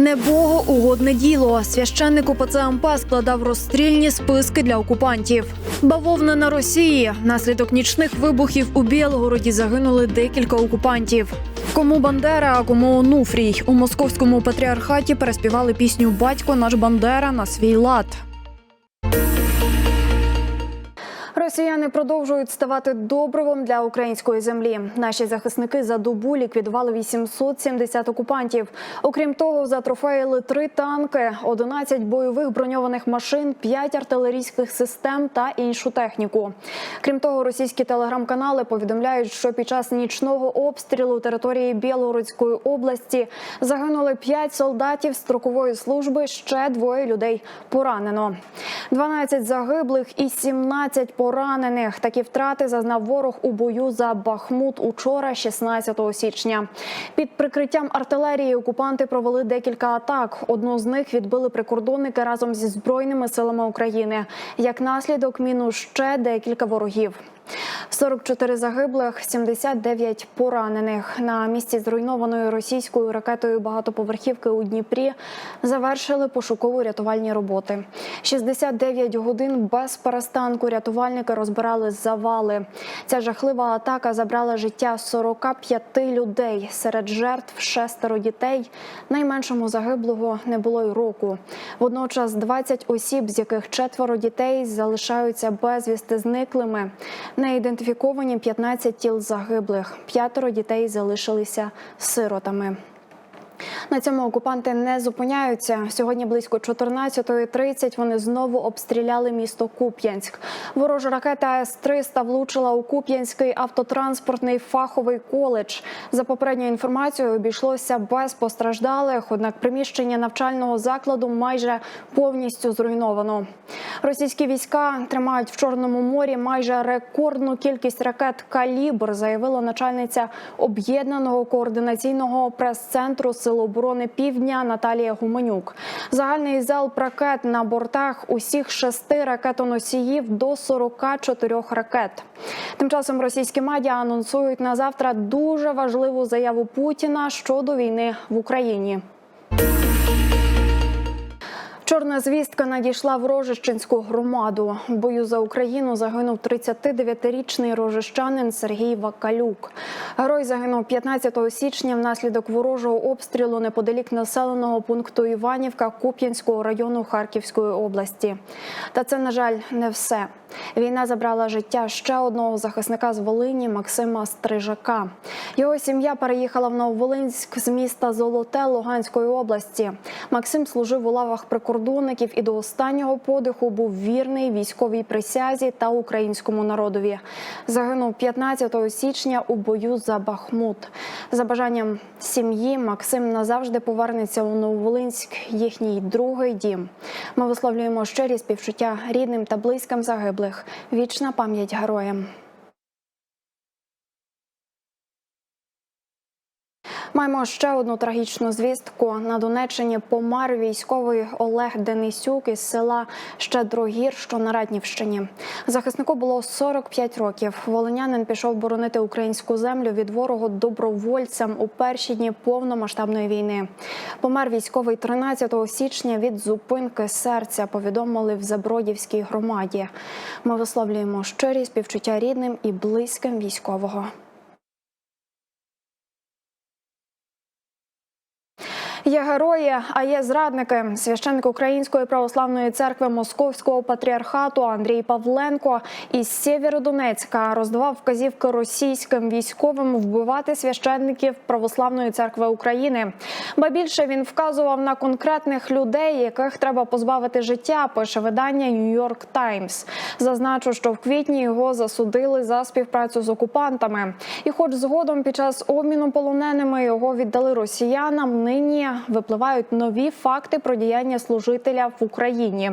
Не богоугодне діло. Священник УПЦ МП складав розстрільні списки для окупантів. Бавовна на Росії. Наслідок нічних вибухів у Білгороді загинули декілька окупантів. Кому Бандера, а кому Онуфрій. У московському патріархаті переспівали пісню Батько наш Бандера на свій лад. Росіяни продовжують ставати добривом для української землі. Наші захисники за добу ліквідували 870 окупантів. Окрім того, затрофеїли три танки, 11 бойових броньованих машин, 5 артилерійських систем та іншу техніку. Крім того, російські телеграм-канали повідомляють, що під час нічного обстрілу території Білгородської області загинули 5 солдатів строкової служби. Ще двоє людей поранено. 12 загиблих і 17 поранених. Такі втрати зазнав ворог у бою за Бахмут учора, 16 січня. Під прикриттям артилерії окупанти провели декілька атак. Одну з них відбили прикордонники разом зі збройними силами України. Як наслідок, мінус ще декілька ворогів. 44 загиблих, 79 поранених. На місці зруйнованої російською ракетою багатоповерхівки у Дніпрі завершили пошуково-рятувальні роботи. 69 годин без перестанку рятувальники розбирали завали. Ця жахлива атака забрала життя 45 людей. Серед жертв шестеро дітей. Найменшому загиблого не було й року. Водночас 20 осіб, з яких четверо дітей залишаються безвісти зниклими. Не ідентифіковані 15 тіл загиблих. П'ятеро дітей залишилися сиротами. На цьому окупанти не зупиняються. Сьогодні близько 14.30 вони знову обстріляли місто Куп'янськ. Ворожа ракета С-300 влучила у Куп'янський автотранспортний фаховий коледж. За попередньою інформацією, обійшлося без постраждалих. Однак приміщення навчального закладу майже повністю зруйновано. Російські війська тримають в Чорному морі майже рекордну кількість ракет «Калібр», заявила начальниця об'єднаного координаційного прес-центру Сил оборони Півдня Наталія Гуменюк. Загальний залп ракет на бортах усіх шести ракетоносіїв до 44 ракет. Тим часом російські медіа анонсують на завтра дуже важливу заяву Путіна щодо війни в Україні. Чорна звістка надійшла в Рожищенську громаду. В бою за Україну загинув 39-річний рожищанин Сергій Вакалюк. Герой загинув 15 січня внаслідок ворожого обстрілу неподалік населеного пункту Іванівка Куп'янського району Харківської області. Та це, на жаль, не все. Війна забрала життя ще одного захисника з Волині Максима Стрижака. Його сім'я переїхала в Нововолинськ з міста Золоте Луганської області. Максим служив у лавах прикордонників і до останнього подиху був вірний військовій присязі та українському народові. Загинув 15 січня у бою за Бахмут. За бажанням сім'ї Максим назавжди повернеться у Нововолинськ, їхній другий дім. Ми висловлюємо щирі співчуття рідним та близьким загиблих. Вічна пам'ять героям. Маємо ще одну трагічну звістку. На Донеччині помер військовий Олег Денисюк із села Щедрогір, що на Ратнівщині. Захиснику було 45 років. Волинянин пішов боронити українську землю від ворогу добровольцям у перші дні повномасштабної війни. Помер військовий 13 січня від зупинки серця. Повідомили в Забродівській громаді. Ми висловлюємо щирі співчуття рідним і близьким військового. Є герої, а є зрадники. Священник Української православної церкви Московського патріархату Андрій Павленко із Сєвєродонецька роздавав вказівки російським військовим вбивати священників Православної церкви України. Ба більше він вказував на конкретних людей, яких треба позбавити життя. Пише видання Нью-Йорк Таймс. Зазначу, що в квітні його засудили за співпрацю з окупантами. І, хоч згодом під час обміну полоненими його віддали росіянам, нині випливають нові факти про діяння служителя в Україні.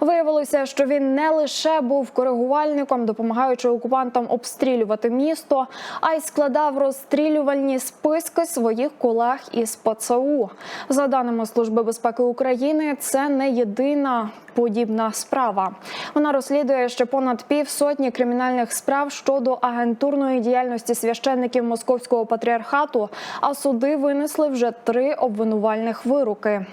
Виявилося, що він не лише був коригувальником, допомагаючи окупантам обстрілювати місто, а й складав розстрілювальні списки своїх колег із ПЦУ. За даними Служби безпеки України, це не єдина подібна справа. Вона розслідує ще понад півсотні кримінальних справ щодо агентурної діяльності священників московського патріархату. А суди винесли вже три обвинувальних вироки.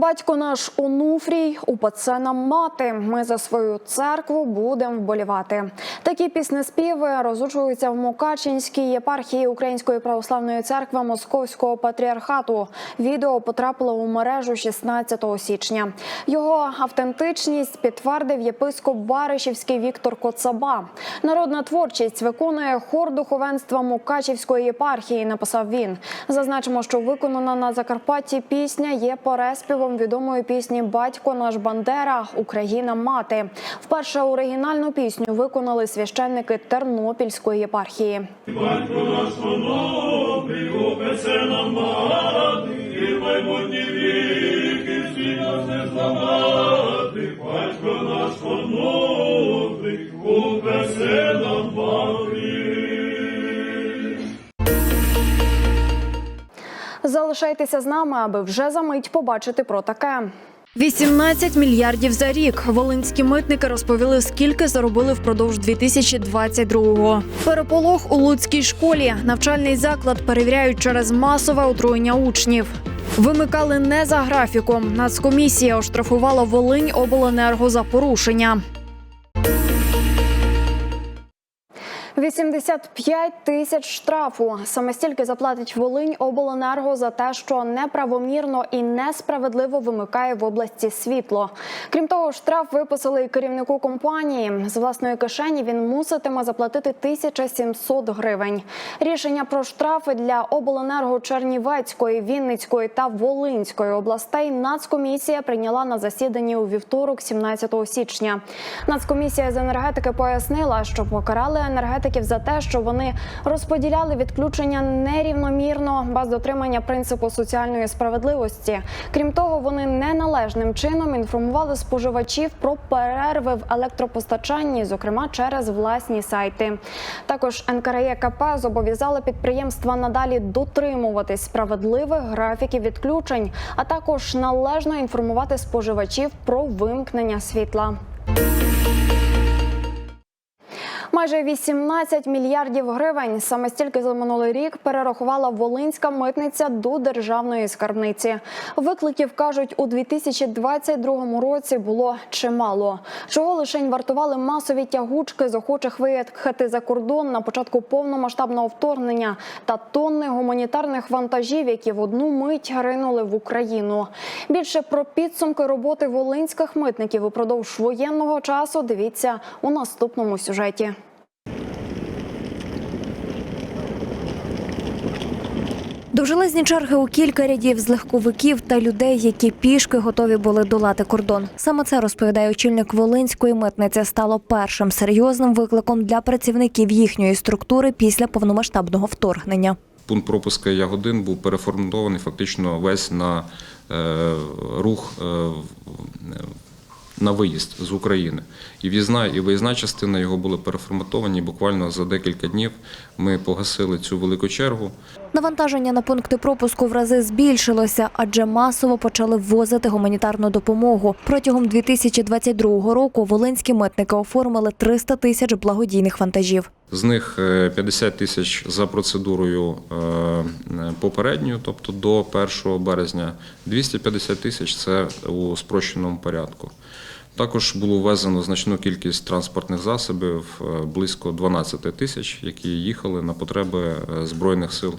Батько наш Онуфрій, УПЦ нам мати. Ми за свою церкву будемо вболівати. Такі піснеспіви розучуються в Мукачинській єпархії Української православної церкви Московського патріархату. Відео потрапило у мережу 16 січня. Його автентичність підтвердив єпископ Баришівський Віктор Коцаба. Народна творчість виконує хор духовенства Мукачівської єпархії. Написав він. Зазначимо, що виконана на Закарпатті пісня є переспівом відомої пісні Батько наш Бандера Україна мати. Вперше оригінальну пісню виконали священники Тернопільської єпархії. Батько наш добрий, нам мати, і майбутні віки всі нас не. Батько наш опесе нам мати. Залишайтеся з нами, аби вже за мить побачити про таке. 18 мільярдів за рік. Волинські митники розповіли, скільки заробили впродовж 2022-го. Переполох у Луцькій школі. Навчальний заклад перевіряють через масове отруєння учнів. Вимикали не за графіком. Нацкомісія оштрафувала Волинь обленерго за порушення. 85 тисяч штрафу. Саме стільки заплатить Волинь обленерго за те, що неправомірно і несправедливо вимикає в області світло. Крім того, штраф виписали і керівнику компанії. З власної кишені він муситиме заплатити 1700 гривень. Рішення про штрафи для обленерго Чернівецької, Вінницької та Волинської областей Нацкомісія прийняла на засіданні у вівторок, 17 січня. Нацкомісія з енергетики пояснила, що покарали енергетиків за те, що вони розподіляли відключення нерівномірно без дотримання принципу соціальної справедливості. Крім того, вони неналежним чином інформували споживачів про перерви в електропостачанні, зокрема через власні сайти. Також НКРЕКП зобов'язали підприємства надалі дотримуватись справедливих графіків відключень, а також належно інформувати споживачів про вимкнення світла. Майже 18 мільярдів гривень саме стільки за минулий рік перерахувала Волинська митниця до державної скарбниці. Викликів кажуть, у 2022 році було чимало. Чого лишень вартували масові тягучки з охочих виїхати за кордон на початку повномасштабного вторгнення та тонни гуманітарних вантажів, які в одну мить ринули в Україну. Більше про підсумки роботи волинських митників упродовж воєнного часу. Дивіться у наступному сюжеті. Довжелезні черги у кілька рядів з легковиків та людей, які пішки готові були долати кордон. Саме це розповідає очільник Волинської митниці. Стало першим серйозним викликом для працівників їхньої структури після повномасштабного вторгнення. Пункт пропуска Ягодин був переформатований фактично весь на е, рух е, на виїзд з України. І в'їзна, і виїзна частина його були переформатовані. Буквально за декілька днів ми погасили цю велику чергу. Навантаження на пункти пропуску в рази збільшилося, адже масово почали ввозити гуманітарну допомогу. Протягом 2022 року волинські митники оформили 300 тисяч благодійних вантажів. З них е, 50 тисяч за процедурою е, е, попередньою, тобто до 1 березня, 250 тисяч це у спрощеному порядку. Також було ввезено значну кількість транспортних засобів, е, близько 12 тисяч, які їхали на потреби е, Збройних сил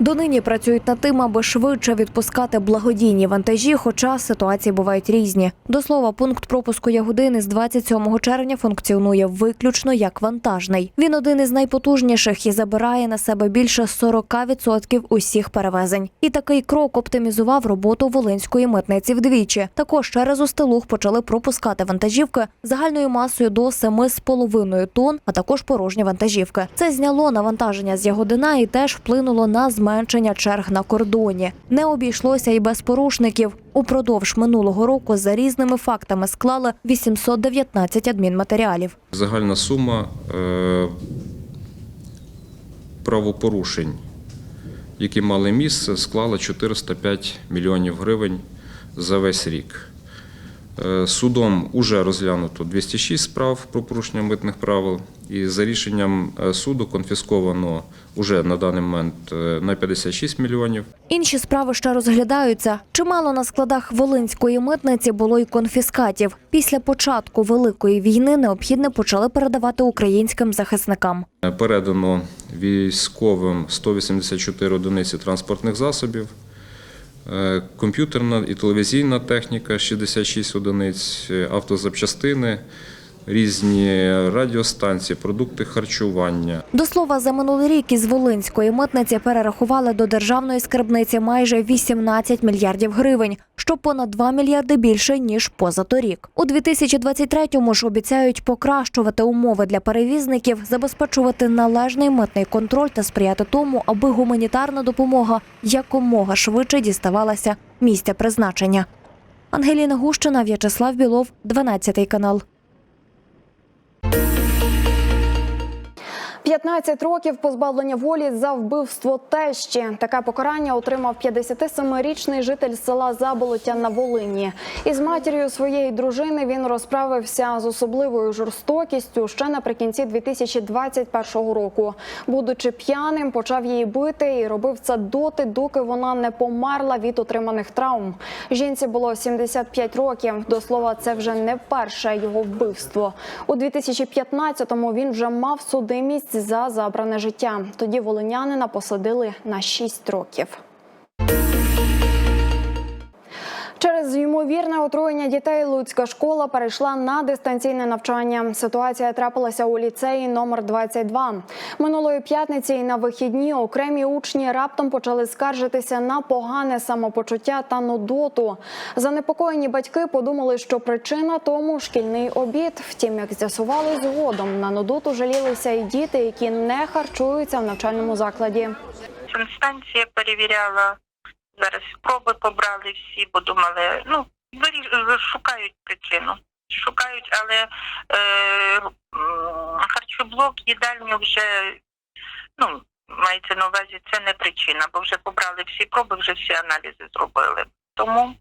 Донині працюють над тим, аби швидше відпускати благодійні вантажі, хоча ситуації бувають різні. До слова, пункт пропуску Ягодини з 27 червня функціонує виключно як вантажний. Він один із найпотужніших і забирає на себе більше 40% усіх перевезень. І такий крок оптимізував роботу волинської митниці вдвічі. Також через Устилуг почали пропускати вантажівки загальною масою до 7,5 тонн, а також порожні вантажівки. Це зняло навантаження з Ягодина і теж вплинуло на зменшення зменшення черг на кордоні. Не обійшлося і без порушників. Упродовж минулого року за різними фактами склали 819 адмінматеріалів. Загальна сума е, правопорушень, які мали місце, склала 405 мільйонів гривень за весь рік. Е, Судом уже розглянуто 206 справ про порушення митних правил, і за рішенням е, суду конфісковано уже на даний момент е, на 56 мільйонів. Інші справи ще розглядаються. Чимало на складах Волинської митниці було й конфіскатів. Після початку великої війни необхідне почали передавати українським захисникам. Передано військовим 184 одиниці транспортних засобів, комп'ютерна і телевізійна техніка 66 одиниць, е, автозапчастини, різні радіостанції, продукти харчування. До слова, за минулий рік із Волинської митниці перерахували до державної скарбниці майже 18 мільярдів гривень, що понад 2 мільярди більше ніж позаторік. У 2023-му ж обіцяють покращувати умови для перевізників, забезпечувати належний митний контроль та сприяти тому, аби гуманітарна допомога якомога швидше діставалася місця призначення. Ангеліна Гущина, В'ячеслав Білов, 12 канал. 15 років позбавлення волі за вбивство тещі. Таке покарання отримав 57-річний житель села Заболоття на Волині. Із матір'ю своєї дружини він розправився з особливою жорстокістю ще наприкінці 2021 року. Будучи п'яним, почав її бити і робив це доти, доки вона не померла від отриманих травм. Жінці було 75 років. До слова, це вже не перше його вбивство. У 2015-му він вже мав судимість за забране життя. Тоді волинянина посадили на 6 років. Через ймовірне отруєння дітей Луцька школа перейшла на дистанційне навчання. Ситуація трапилася у ліцеї номер 22. Минулої п'ятниці і на вихідні окремі учні раптом почали скаржитися на погане самопочуття та нудоту. Занепокоєні батьки подумали, що причина тому шкільний обід. Втім, як з'ясували згодом, на нудоту жалілися і діти, які не харчуються в навчальному закладі. Санстанція перевіряла. Зараз спроби побрали всі, бо думали, ну, шукають причину. Шукають, але е, харчоблок, їдальню вже, ну, мається на увазі, це не причина, бо вже побрали всі проби, вже всі аналізи зробили. Тому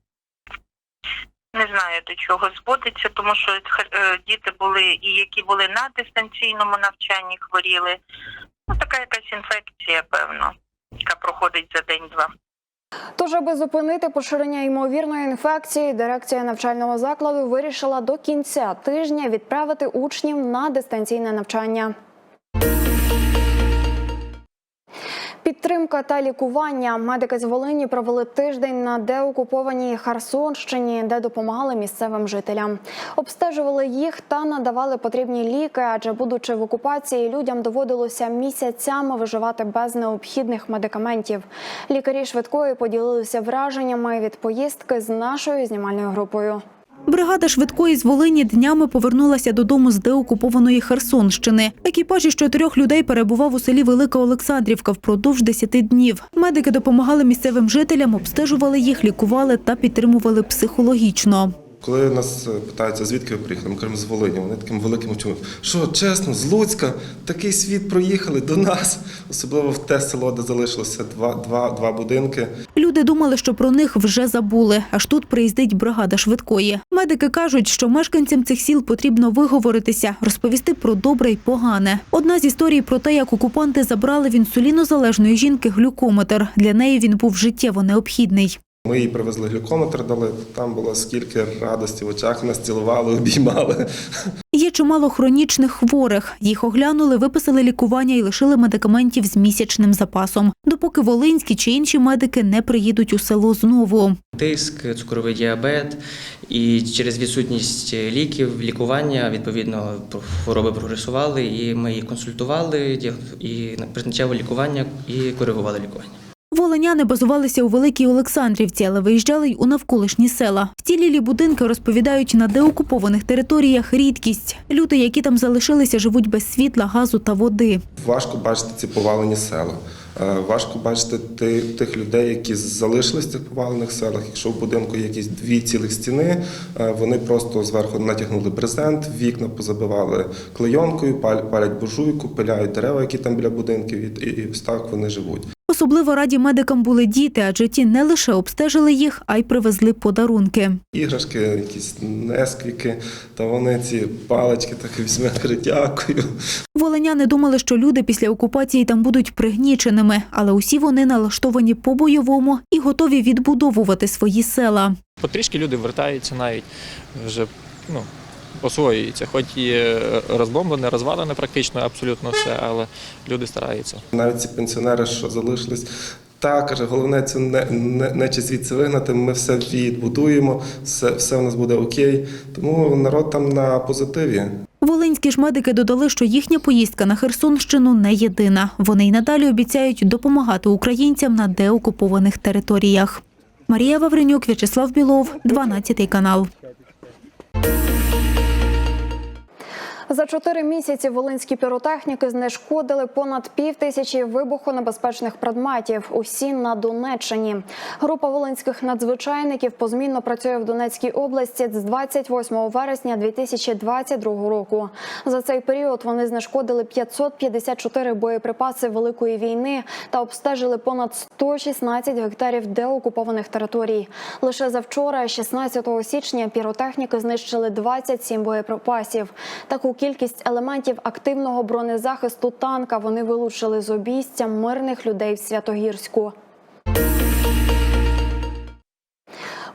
не знаю до чого зводиться, тому що е, діти були і які були на дистанційному навчанні, хворіли. Ну, така якась інфекція, певно, яка проходить за день-два. Тож, аби зупинити поширення ймовірної інфекції, дирекція навчального закладу вирішила до кінця тижня відправити учнів на дистанційне навчання. Підтримка та лікування. Медики з Волині провели тиждень на деокупованій Херсонщині, де допомагали місцевим жителям. Обстежували їх та надавали потрібні ліки, адже, будучи в окупації, людям доводилося місяцями виживати без необхідних медикаментів. Лікарі швидкої поділилися враженнями від поїздки з нашою знімальною групою. Бригада швидкої з Волині днями повернулася додому з деокупованої Херсонщини. Екіпаж із чотирьох людей перебував у селі Велика Олександрівка впродовж 10 днів. Медики допомагали місцевим жителям, обстежували їх, лікували та підтримували психологічно. Коли нас е, питаються, звідки ви приїхали, ми кажемо з Волині, вони таким великим очима. Що, чесно, з Луцька, такий світ проїхали до нас, особливо в те село, де залишилося два, два, два будинки. Люди думали, що про них вже забули. Аж тут приїздить бригада швидкої. Медики кажуть, що мешканцям цих сіл потрібно виговоритися, розповісти про добре й погане. Одна з історій про те, як окупанти забрали в інсулінозалежної жінки глюкометр. Для неї він був життєво необхідний. Ми їй привезли глюкометр, дали, там було скільки радості в очах, нас цілували, обіймали. Є чимало хронічних хворих. Їх оглянули, виписали лікування і лишили медикаментів з місячним запасом, допоки волинські чи інші медики не приїдуть у село знову. тиск, цукровий діабет, і через відсутність ліків, лікування, відповідно, хвороби прогресували, і ми їх консультували, і призначали лікування і коригували лікування. Волиняни базувалися у Великій Олександрівці, але виїжджали й у навколишні села. Вцілілі будинки розповідають на деокупованих територіях рідкість. Люди, які там залишилися, живуть без світла, газу та води. Важко бачити ці повалені села. Е, Важко бачити тих людей, які залишились в цих повалених селах. Якщо в будинку є якісь дві цілих стіни, е, вони просто зверху натягнули брезент, вікна позабивали клейонкою, палять буржуйку, пиляють дерева, які там біля будинків, і, так вони живуть. Особливо раді медикам були діти, адже ті не лише обстежили їх, а й привезли подарунки. Іграшки, якісь несквіки, та вони ці палички так візьме, каже, дякую. Волиняни думали, що люди після окупації там будуть пригніченими, але усі вони налаштовані по-бойовому і готові відбудовувати свої села. Потрішки люди вертаються навіть вже ну, освоюються, хоч і е, розбомблене, розвалене практично абсолютно все, але люди стараються. Навіть ці пенсіонери, що залишились, та каже, головне це не, не, не чи звідси вигнати. Ми все відбудуємо, все, все в нас буде окей. Тому народ там на позитиві. Волинські ж медики додали, що їхня поїздка на Херсонщину не єдина. Вони й надалі обіцяють допомагати українцям на деокупованих територіях. Марія Вавренюк, В'ячеслав Білов, 12 канал. За чотири місяці волинські піротехніки знешкодили понад пів тисячі вибухонебезпечних предметів. Усі на Донеччині. Група волинських надзвичайників позмінно працює в Донецькій області з 28 вересня 2022 року. За цей період вони знешкодили 554 боєприпаси великої війни та обстежили понад 116 гектарів деокупованих територій. Лише завчора, 16 січня, піротехніки знищили 27 боєприпасів. Таку кількість елементів активного бронезахисту танка вони вилучили з обійстя мирних людей в Святогірську.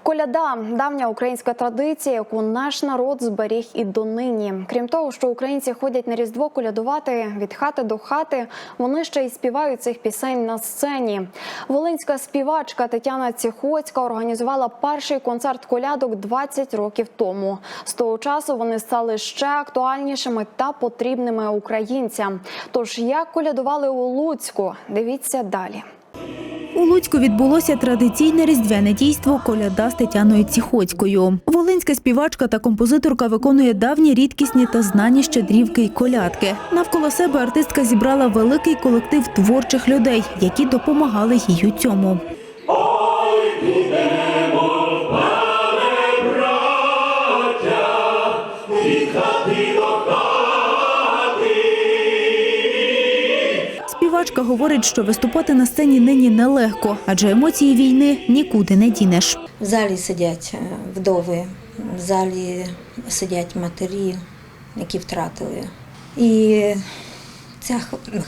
Коляда давня українська традиція, яку наш народ зберіг і донині. Крім того, що українці ходять на різдво колядувати від хати до хати, вони ще й співають цих пісень на сцені. Волинська співачка Тетяна Ціхоцька організувала перший концерт колядок 20 років тому. З того часу вони стали ще актуальнішими та потрібними українцям. Тож як колядували у Луцьку, дивіться далі. У Луцьку відбулося традиційне різдвяне дійство коляда з Тетяною Ціхоцькою. Волинська співачка та композиторка виконує давні рідкісні та знані щедрівки й колядки. Навколо себе артистка зібрала великий колектив творчих людей, які допомагали їй у цьому. Співачка говорить, що виступати на сцені нині нелегко, адже емоції війни нікуди не дінеш. В залі сидять е, вдови, в залі сидять матері, які втратили. І ця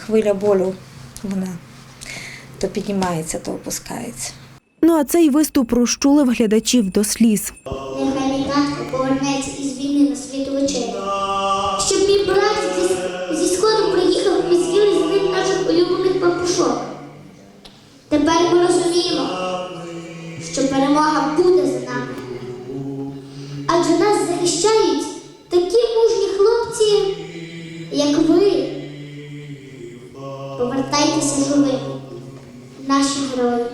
хвиля болю, вона то піднімається, то опускається. Ну а цей виступ розчулив глядачів до сліз. Нехай повернеться із війни на світ очей. Улюблених. Тепер ми розуміємо, що перемога буде за нами. Адже нас захищають такі мужні хлопці, як ви. Повертайтеся живими, наші герої.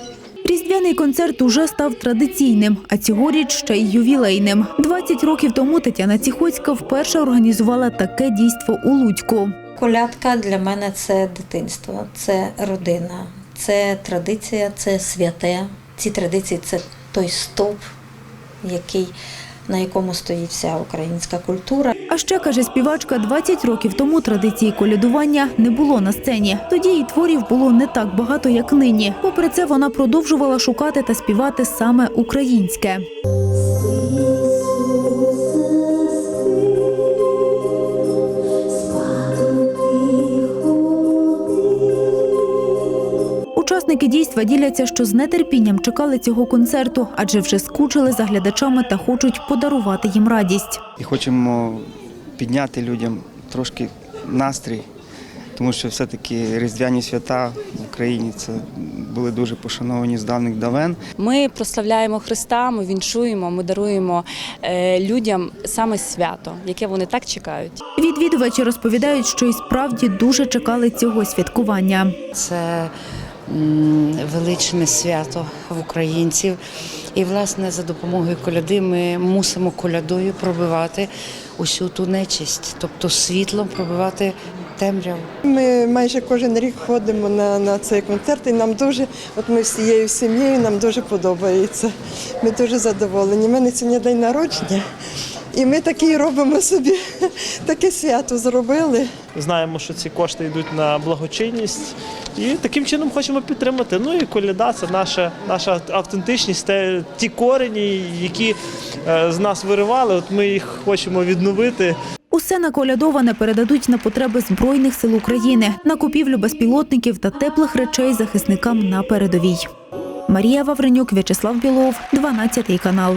Різдвяний концерт уже став традиційним, а цьогоріч ще й ювілейним. 20 років тому Тетяна Ціхоцька вперше організувала таке дійство у Луцьку. Колядка для мене це дитинство, це родина, це традиція, це святе. Ці традиції це той стовп, який, на якому стоїть вся українська культура. А ще каже співачка, 20 років тому традиції колядування не було на сцені. Тоді її творів було не так багато, як нині. Попри це, вона продовжувала шукати та співати саме українське. Учасники дійства діляться, що з нетерпінням чекали цього концерту, адже вже скучили за глядачами та хочуть подарувати їм радість. і хочемо підняти людям трошки настрій, тому що все-таки різдвяні свята в Україні це були дуже пошановані з давних давен. Ми прославляємо Христа, ми віншуємо, ми даруємо е, людям саме свято, яке вони так чекають. Відвідувачі розповідають, що і справді дуже чекали цього святкування. Це величне свято в українців. І, власне, за допомогою коляди ми мусимо колядою пробивати усю ту нечисть, тобто світлом пробивати темряву. Ми майже кожен рік ходимо на, на цей концерт, і нам дуже, от ми всією сім'єю, нам дуже подобається. Ми дуже задоволені. У мене сьогодні день народження, і ми такий робимо собі, таке свято зробили. Знаємо, що ці кошти йдуть на благочинність, і таким чином хочемо підтримати. Ну і коляда це наша, наша автентичність, те, ті корені, які е, з нас виривали. От ми їх хочемо відновити. Усе наколядоване передадуть на потреби Збройних сил України, на купівлю безпілотників та теплих речей захисникам на передовій. Марія Вавренюк, В'ячеслав Білов, 12 канал.